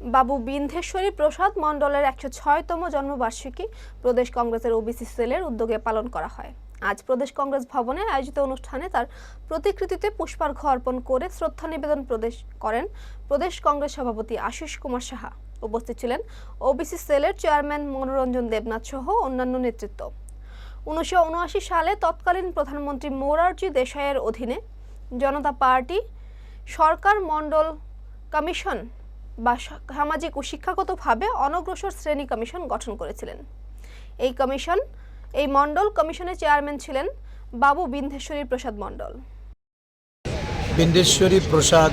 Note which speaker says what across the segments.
Speaker 1: বাবু বিন্ধেশ্বরী প্রসাদ মণ্ডলের একশো ছয়তম জন্মবার্ষিকী প্রদেশ কংগ্রেসের ওবিসি সেলের উদ্যোগে পালন করা হয়। আজ প্রদেশ কংগ্রেস ভবনে আয়োজিত অনুষ্ঠানে তার প্রতিকৃতিতে পুষ্পার্ঘ্য অর্পণ করে শ্রদ্ধা নিবেদন প্রদেশ করেন প্রদেশ কংগ্রেস সভাপতি আশিস কুমার সাহা। উপস্থিত ছিলেন ওবিসি সেলের চেয়ারম্যান মনোরঞ্জন দেবনাথ সহ অন্যান্য নেতৃত্ব। উনিশশো উনআশি সালে তৎকালীন প্রধানমন্ত্রী মোরারজি দেশাইয়ের অধীনে জনতা পার্টি সরকার মণ্ডল কমিশন বা সামাজিক ও শিক্ষাগতভাবে অনগ্রসর শ্রেণি কমিশন গঠন করেছিলেন। এই কমিশন, এই মণ্ডল কমিশনের চেয়ারম্যান ছিলেন বাবু বিন্ধেশ্বরী প্রসাদ মণ্ডল।
Speaker 2: বিন্দেশ্বরী প্রসাদ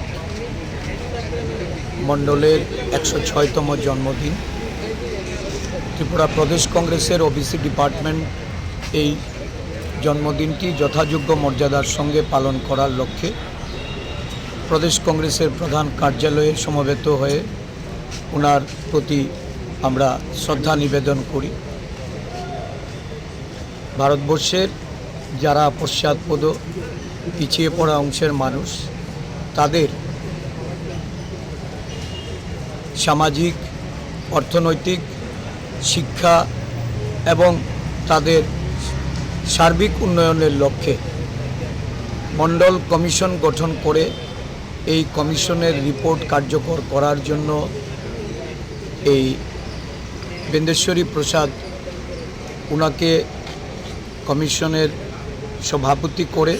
Speaker 2: মণ্ডলের একশো ছয়তম জন্মদিন। ত্রিপুরা প্রদেশ কংগ্রেসের ওবিসি ডিপার্টমেন্ট এই জন্মদিনটি যথাযোগ্য মর্যাদার সঙ্গে পালন করার লক্ষ্যে প্রদেশ কংগ্রেসের প্রধান কার্যালয়ে সমবেত হয়ে ওনার প্রতি আমরা শ্রদ্ধা নিবেদন করি। ভারতবর্ষের যারা পশ্চাৎপদ পিছিয়ে পড়া অংশের মানুষ, তাদের সামাজিক, অর্থনৈতিক, শিক্ষা এবং তাদের সার্বিক উন্নয়নের লক্ষ্যে মণ্ডল কমিশন গঠন করে এই কমিশনের রিপোর্ট কার্যকর করার জন্য এই বেন্দেশ্বরী প্রসাদ ওনাকে কমিশনের সভাপতি করে